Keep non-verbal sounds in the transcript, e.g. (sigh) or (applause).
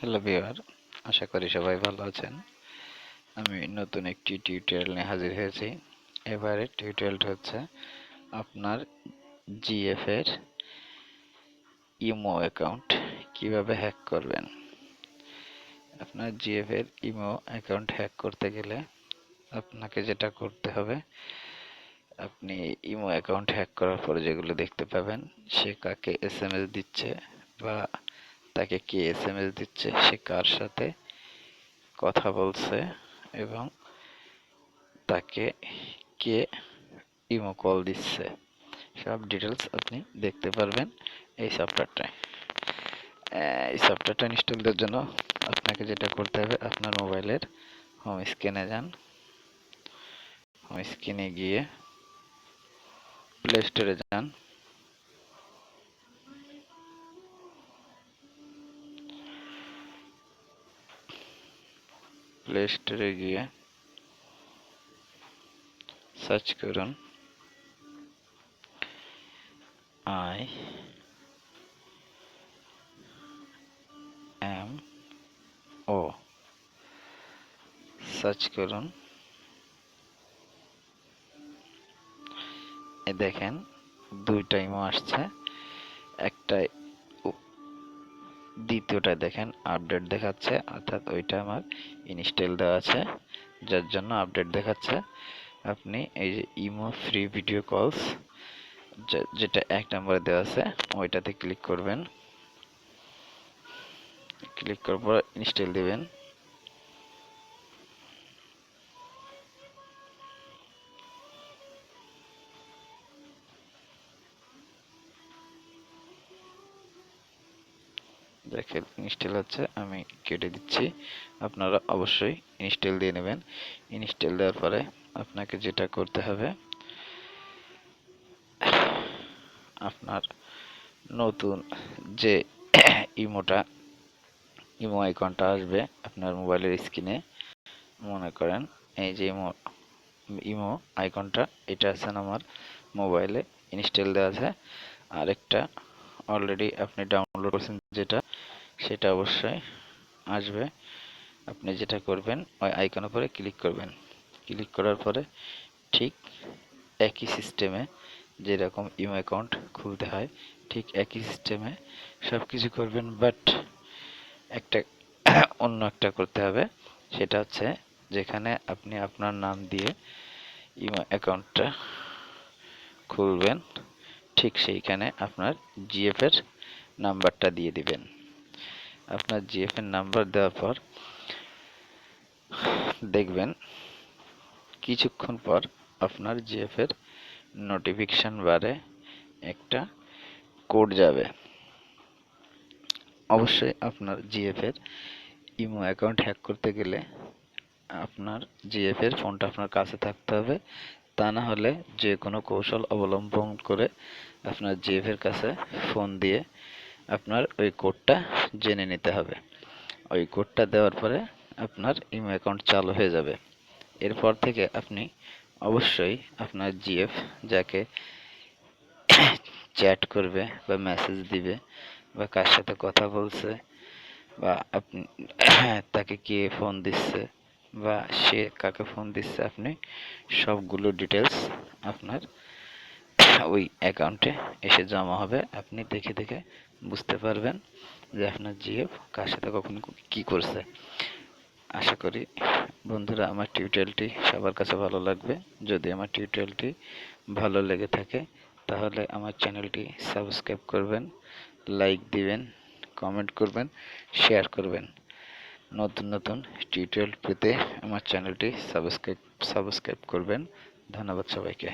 Hello viewer আশা করি সবাই ভালো আছেন। আমি নতুন একটি টিউটোরিয়াল নিয়ে হাজির হয়েছি। এবারে টিউটোরিয়ালটা হচ্ছে আপনার জিএফ এর ইমো অ্যাকাউন্ট কীভাবে হ্যাক করবেন। আপনার জিএফ এর ইমো অ্যাকাউন্ট হ্যাক করতে গেলে আপনাকে যেটা করতে হবে, আপনি ইমো অ্যাকাউন্ট হ্যাক করার পরে যেগুলো দেখতে পাবেন, সে কাকে এসএমএস দিচ্ছে বা তাকে কে এস এম এস দিচ্ছে, সে কার সাথে কথা বলছে এবং তাকে কে ইমো কল দিচ্ছে। সব ডিটেলস আপনি দেখতে পারবেন এই সফটওয়্যারটায় এই সফটওয়্যারটা ইনস্টল দেওয়ার জন্য আপনাকে যেটা করতে হবে, আপনার মোবাইলের হোম স্ক্রিনে যান। হোম স্ক্রিনে গিয়ে প্লে স্টোরে যান। প্লে স্টোরে গিয়ে সার্চ করুন। আই এম ও সার্চ করুন। এ দেখেন, দুইটা ইমো আসছে। একটা দ্বিতীয়টা দেখেন আপডেট দেখাচ্ছে, অর্থাৎ ওইটা আমার ইনস্টল দেওয়া আছে, যার জন্য আপডেট দেখাচ্ছে। আপনি এই যে ইমো ফ্রি ভিডিও কলস যেটা এক নম্বরে দেওয়া আছে, ওইটাতে ক্লিক করবেন। ক্লিক করার পর ইনস্টল দিবেন। দেখেন ইনস্টল হচ্ছে, আমি কেটে দিচ্ছি। আপনারা অবশ্যই ইনস্টল দিয়ে নেবেন। ইনস্টল দেওয়ার পরে আপনাকে যেটা করতে হবে, আপনার নতুন যে ইমোটা, ইমো আইকনটা আসবে আপনার মোবাইলের স্ক্রিনে, মনে করেন এই যে ইমো ইমো আইকনটা, এটা আছে আমার মোবাইলে ইনস্টল দেওয়া আছে। আরেকটা অলরেডি আপনি ডাউনলোড করছেন যেটা সেটা অবশ্যই আসবে। আপনি যেটা করবেন, ওই আইকন উপরে ক্লিক করবেন। ক্লিক করার পরে ঠিক একই সিস্টেমে যেরকম ইমো অ্যাকাউন্ট খুলতে হয়, ঠিক একই সিস্টেমে সব কিছু করবেন বাট একটা (coughs) অন্য একটা করতে হবে। সেটা হচ্ছে যেখানে আপনি আপনার নাম দিয়ে ইমো অ্যাকাউন্টটা খুলবেন, ঠিক সেইখানে আপনার জিএফ এর নাম্বারটা দিয়ে দিবেন। আপনার জিএফ এর নাম্বার দেওয়ার পর দেখবেন, কিছুক্ষণ পর আপনার জিএফ এর নোটিফিকেশন বারে একটা কোড যাবে। অবশ্যই আপনার জিএফ এর ইমো অ্যাকাউন্ট হ্যাক করতে গেলে আপনার জিএফ এর ফোনটা আপনার কাছে থাকতে হবে। তা না হলে যে কোনো কৌশল অবলম্বন করে আপনার জিএফ এর কাছে ফোন দিয়ে আপনার ওই কোডটা জেনে নিতে হবে। ওই কোডটা দেওয়ার পরে আপনার ইমো অ্যাকাউন্ট চালু হয়ে যাবে। এরপর থেকে আপনি অবশ্যই আপনার জিএফ যাকে চ্যাট করবে বা মেসেজ দিবে বা কার সাথে কথা বলছে বা আপনি তাকে কে ফোন দিচ্ছে বা সে কাকে ফোন দিচ্ছে, আপনি সবগুলো ডিটেলস আপনার ওই অ্যাকাউন্টে এসে জমা হবে। আপনি দেখে দেখে বুঝতে পারবেন যে আপনার জিএফ কার সাথে কখন কি করছে। আশা করি বন্ধুরা আমার টিউটোরিয়ালটি সবার কাছে ভালো লাগবে। যদি আমার টিউটোরিয়ালটি ভালো লেগে থাকে, তাহলে আমার চ্যানেলটি সাবস্ক্রাইব করবেন লাইক দিবেন কমেন্ট করবেন শেয়ার করবেন। নতুন নতুন টিউটোরিয়াল পেতে আমার চ্যানেলটি সাবস্ক্রাইব সাবস্ক্রাইব করবেন। ধন্যবাদ সবাইকে।